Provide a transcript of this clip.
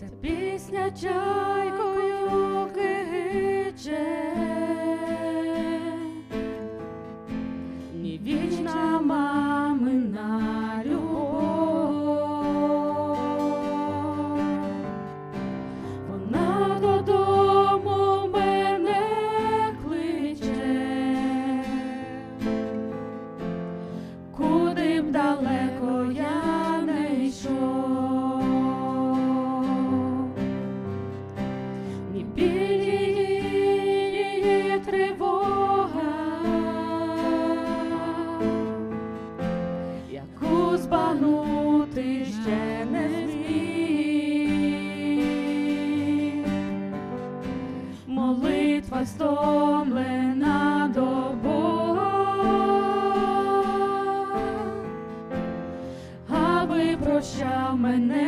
Ця пісня чайкою киче, ні вічна Молитва стомлена до Бога, аби прощав мене